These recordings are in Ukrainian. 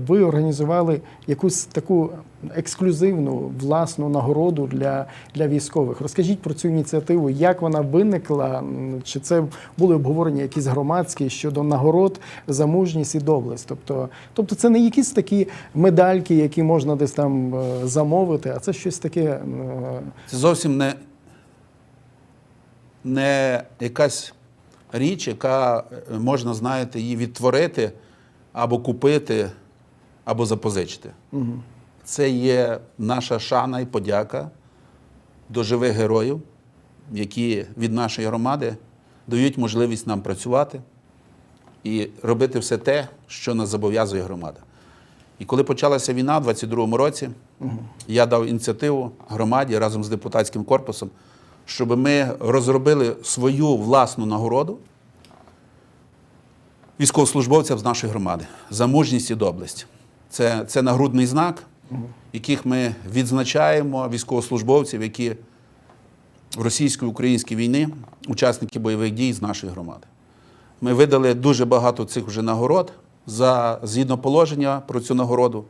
Ви організували якусь таку ексклюзивну власну нагороду для, для військових. Розкажіть про цю ініціативу, як вона виникла? Чи це були обговорення якісь громадські щодо нагород за мужність і доблесть? Тобто, тобто це не якісь такі медальки, які можна десь там е, замовити, а це щось таке. е, Це зовсім не, не якась річ, яка е, можна, знаєте, її відтворити або купити, або запозичити. Це є наша шана і подяка до живих героїв, які від нашої громади дають можливість нам працювати і робити все те, що нас зобов'язує громада. І коли почалася війна в 22-му році, я дав ініціативу громаді разом з депутатським корпусом, щоб ми розробили свою власну нагороду військовослужбовцям з нашої громади за мужність і доблесть. Це, це нагрудний знак, яких ми відзначаємо військовослужбовців, які в російсько-українській війні, учасники бойових дій з нашої громади. Ми видали дуже багато цих вже нагород за згідно положення про цю нагороду.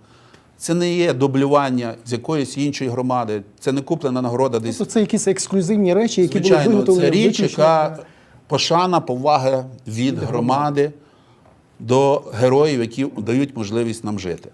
Це не є дублювання з якоїсь іншої громади, це не куплена нагорода десь. Тобто це якісь ексклюзивні речі, які були Звичайно, виготовлені це річ, яка пошана, повага від громади до героїв, які дають можливість нам жити.